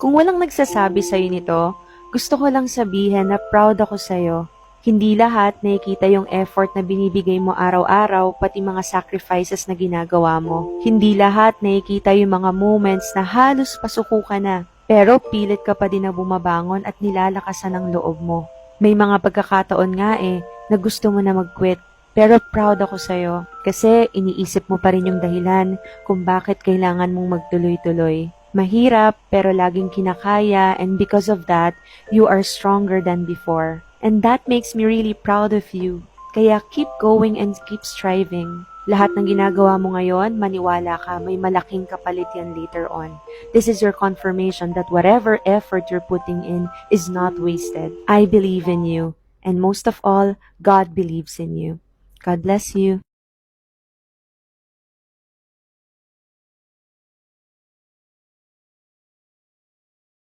Kung walang nagsasabi sa'yo nito, gusto ko lang sabihin na proud ako sa'yo. Hindi lahat nakikita yung effort na binibigay mo araw-araw pati mga sacrifices na ginagawa mo. Hindi lahat nakikita yung mga moments na halos pasuko ka na. Pero pilit ka pa din na bumabangon at nilalakasan ang loob mo. May mga pagkakataon nga eh na gusto mo na mag-quit. Pero proud ako sa'yo kasi iniisip mo pa rin yung dahilan kung bakit kailangan mong magtuloy-tuloy. Mahirap pero laging kinakaya and because of that, you are stronger than before. And that makes me really proud of you. Kaya keep going and keep striving. Lahat ng ginagawa mo ngayon, maniwala ka, may malaking kapalit yan later on. This is your confirmation that whatever effort you're putting in is not wasted. I believe in you. And most of all, God believes in you. God bless you.